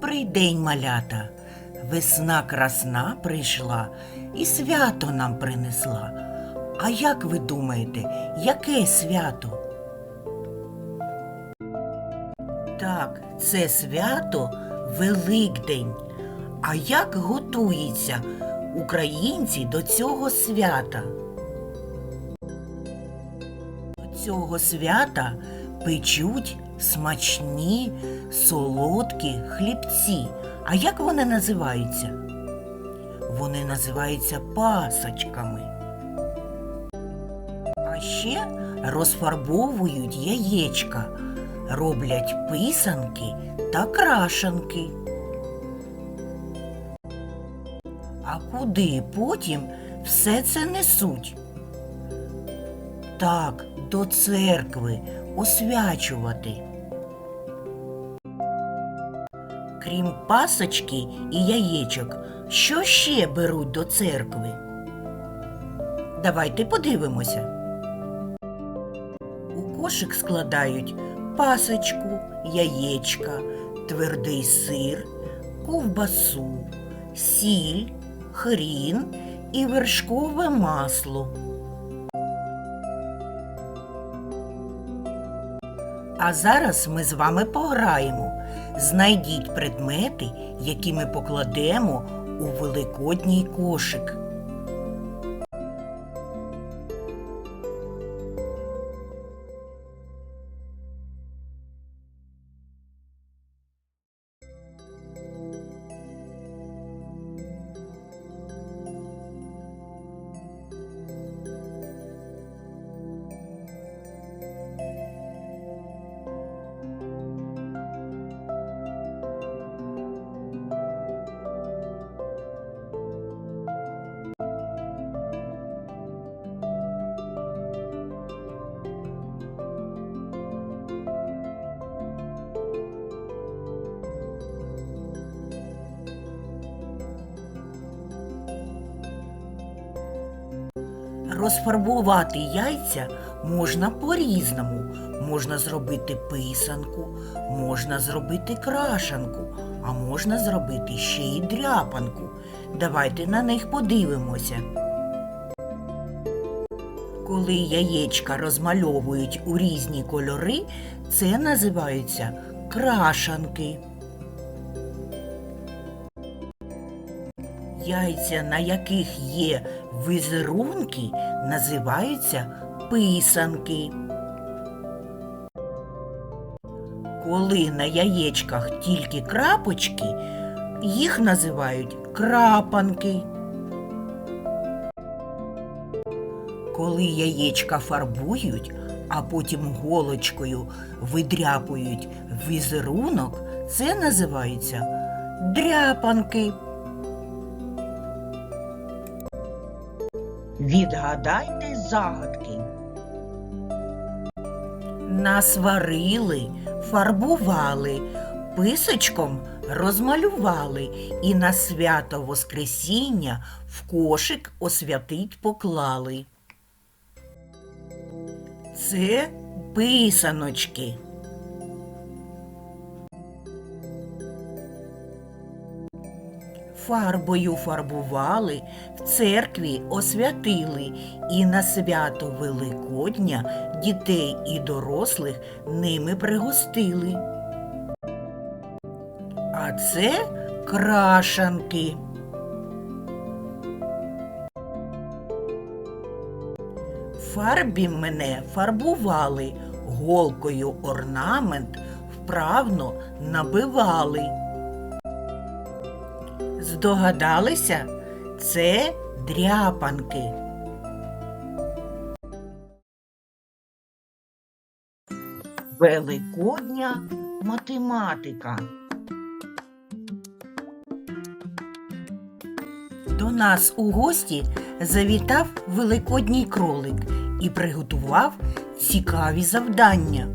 Добрий день, малята. Весна красна прийшла і свято нам принесла. А як ви думаєте, яке свято? Так, це свято Великдень. А як готуються українці до цього свята? До цього свята печуть смачні, солодкі хлібці. А як вони називаються? Вони називаються пасочками. А ще розфарбовують яєчка, роблять писанки та крашанки. А куди потім все це несуть? Так, до церкви освячувати. Крім пасочки і яєчок, що ще беруть до церкви? Давайте подивимося. У кошик складають пасочку, яєчка, твердий сир, ковбасу, сіль, хрін і вершкове масло. А зараз ми з вами пограємо. Знайдіть предмети, які ми покладемо у великодній кошик. Розфарбувати яйця можна по-різному. Можна зробити писанку, можна зробити крашанку, а можна зробити ще й дряпанку. Давайте на них подивимося. Коли яєчка розмальовують у різні кольори, це називаються крашанки. Яйця, на яких є візерунки, називаються писанки. Коли на яєчках тільки крапочки, їх називають крапанки. Коли яєчка фарбують, а потім голочкою видряпують візерунок, це називаються дряпанки. Відгадайте загадки. Насварили, фарбували, писочком розмалювали і на свято Воскресіння в кошик освятить поклали. Це писаночки. Фарбою фарбували, в церкві освятили і на свято Великодня дітей і дорослих ними пригостили. А це крашанки. Фарбі мене фарбували, голкою орнамент вправно набивали. Здогадалися? Це дряпанки. Великодня математика. До нас у гості завітав великодній кролик і приготував цікаві завдання.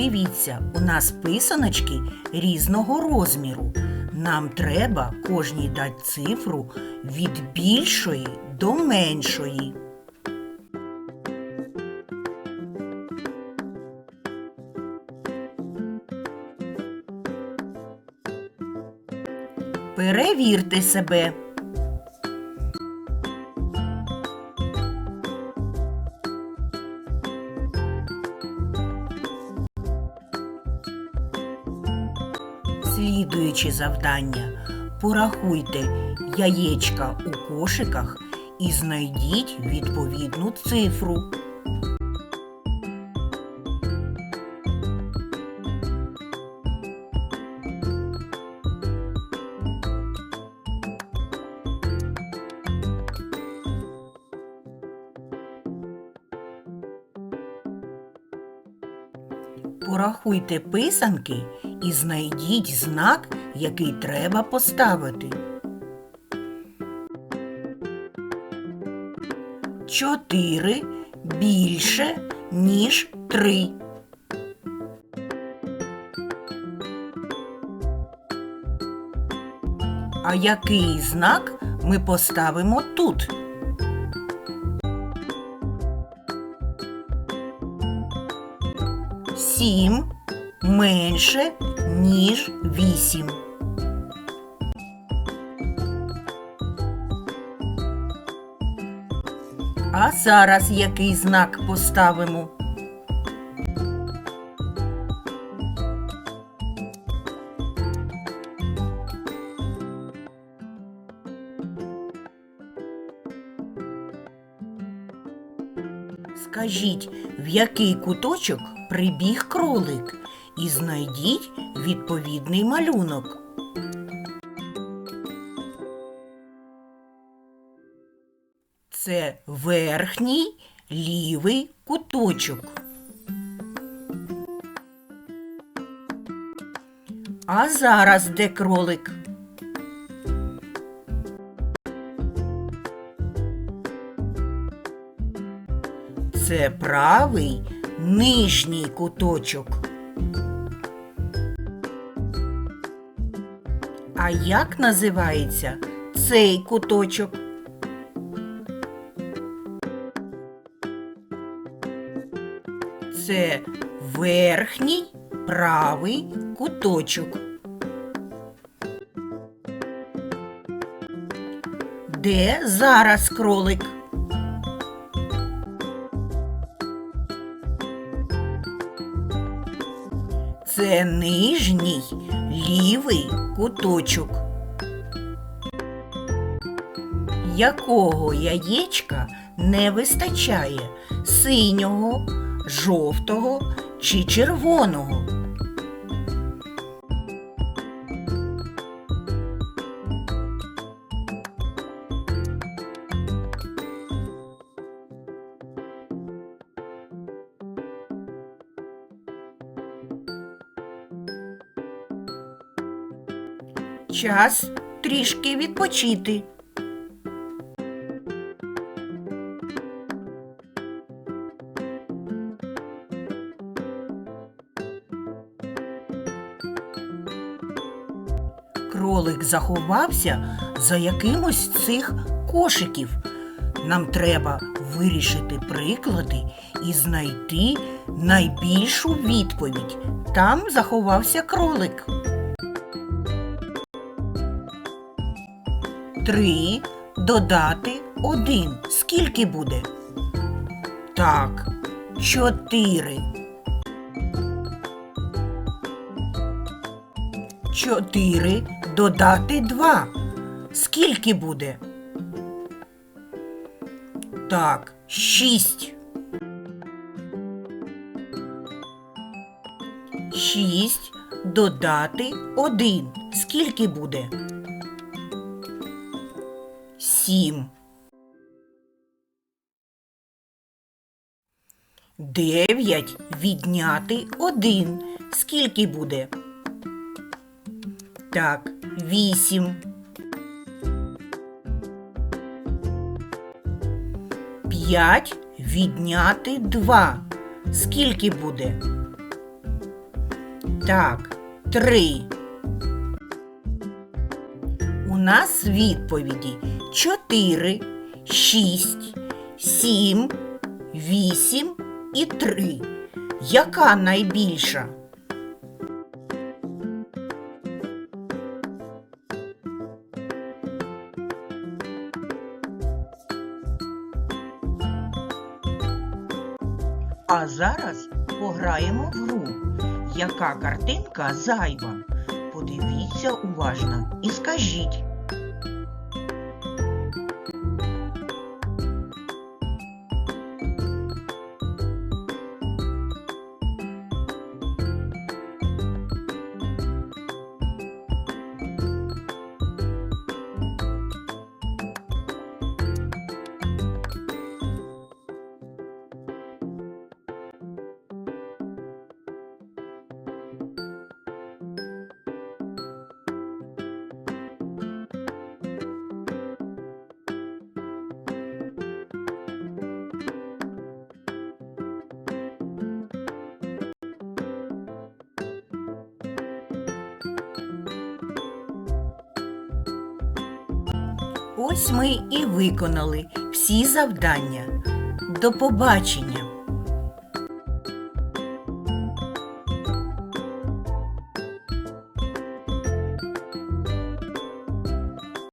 Дивіться, у нас писаночки різного розміру. Нам треба кожній дати цифру від більшої до меншої. Перевірте себе. Слідуючи завдання, порахуйте яєчка у кошиках і знайдіть відповідну цифру. Порахуйте писанки і знайдіть знак, який треба поставити. Чотири більше, ніж три. А який знак ми поставимо тут? Сім менше, ніж вісім. А зараз який знак поставимо? Скажіть, в який куточок прибіг кролик і знайдіть відповідний малюнок. Це верхній лівий куточок. А зараз де кролик? Це правий нижній куточок. А як називається цей куточок? Це верхній правий куточок. Де зараз кролик? Це нижній лівий куточок. Якого яєчка не вистачає синього, жовтого чи червоного? Час трішки відпочити. Кролик заховався за якимось цих кошиків. Нам треба вирішити приклади і знайти найбільшу відповідь. Там заховався кролик. Три додати один. Скільки буде? Так, чотири. Чотири додати два. Скільки буде? Так, шість. Шість додати один. Скільки буде? Сім. Дев'ять відняти один. Скільки буде? Так, вісім. П'ять відняти два. Скільки буде? Так, три нас відповіді 4, 6, 7, 8 і 3. Яка найбільша? А зараз пограємо в гру. Яка картинка зайва? Подивіться уважно і скажіть. Ось ми і виконали всі завдання. До побачення!